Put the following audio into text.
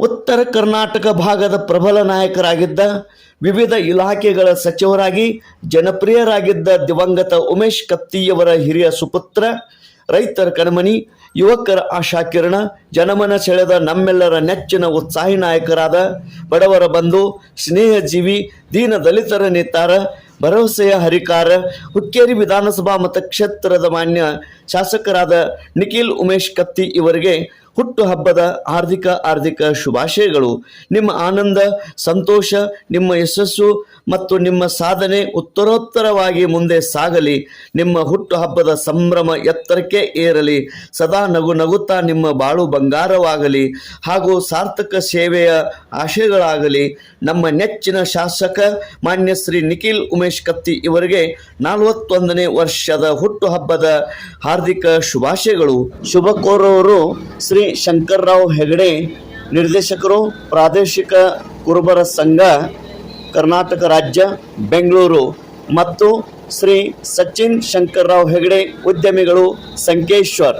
ಉತ್ತರ ಕರ್ನಾಟಕ ಭಾಗದ ಪ್ರಬಲ ನಾಯಕರಾಗಿದ್ದ ವಿವಿಧ ಇಲಾಖೆಗಳ ಸಚಿವರಾಗಿ ಜನಪ್ರಿಯರಾಗಿದ್ದ ದಿವಂಗತ ಉಮೇಶ್ ಕತ್ತಿಯವರ ಹಿರಿಯ ಸುಪುತ್ರ, ರೈತರ ಕಣ್ಮಣಿ, ಯುವಕರ ಆಶಾಕಿರಣ, ಜನಮನ ಸೆಳೆದ ನಮ್ಮೆಲ್ಲರ ನೆಚ್ಚಿನ ಉತ್ಸಾಹಿ ನಾಯಕರಾದ ಬಡವರ ಬಂಧು, ಸ್ನೇಹಜೀವಿ, ದೀನ ದಲಿತರ ನೇತಾರ, ಭರವಸೆಯ ಹರಿಕಾರ, ಹುಕ್ಕೇರಿ ವಿಧಾನಸಭಾ ಮತಕ್ಷೇತ್ರದ ಮಾನ್ಯ ಶಾಸಕರಾದ ನಿಖಿಲ್ ಉಮೇಶ್ ಕತ್ತಿ ಇವರಿಗೆ ಹುಟ್ಟು ಹಬ್ಬದ ಹಾರ್ದಿಕ ಹಾರ್ದಿಕ ಶುಭಾಶಯಗಳು. ನಿಮ್ಮ ಆನಂದ, ಸಂತೋಷ, ನಿಮ್ಮ ಯಶಸ್ಸು ಮತ್ತು ನಿಮ್ಮ ಸಾಧನೆ ಉತ್ತರೋತ್ತರವಾಗಿ ಮುಂದೆ ಸಾಗಲಿ. ನಿಮ್ಮ ಹುಟ್ಟು ಹಬ್ಬದ ಸಂಭ್ರಮ ಎತ್ತರಕ್ಕೆ ಏರಲಿ. ಸದಾ ನಗು ನಗುತ್ತಾ ನಿಮ್ಮ ಬಾಳು ಬಂಗಾರವಾಗಲಿ. ಹಾಗೂ ಸಾರ್ಥಕ ಸೇವೆಯ ಆಶಯಗಳಾಗಲಿ. ನಮ್ಮ ನೆಚ್ಚಿನ ಶಾಸಕ ಮಾನ್ಯ ಶ್ರೀ ನಿಖಿಲ್ ಉಮೇಶ್ ಕತ್ತಿ ಇವರಿಗೆ ನಲವತ್ತೊಂದನೇ ವರ್ಷದ ಹುಟ್ಟು ಹಬ್ಬದ ಹಾರ್ದಿಕ ಶುಭಾಶಯಗಳು. ಶುಭ ಕೋರುವವರು ಶ್ರೀ ಶಂಕರ್ರಾವ್ ಹೆಗಡೆ ನಿರ್ದೇಶಕರು, ಪ್ರಾದೇಶಿಕ ಕುರುಬರ ಸಂಘ, ಕರ್ನಾಟಕ ರಾಜ್ಯ, ಬೆಂಗಳೂರು ಮತ್ತು ಶ್ರೀ ಸಚಿನ್ ಶಂಕರ್ರಾವ್ ಹೆಗಡೆ ಉದ್ಯಮಿಗಳು ಸಂಕೇಶ್ವರ್.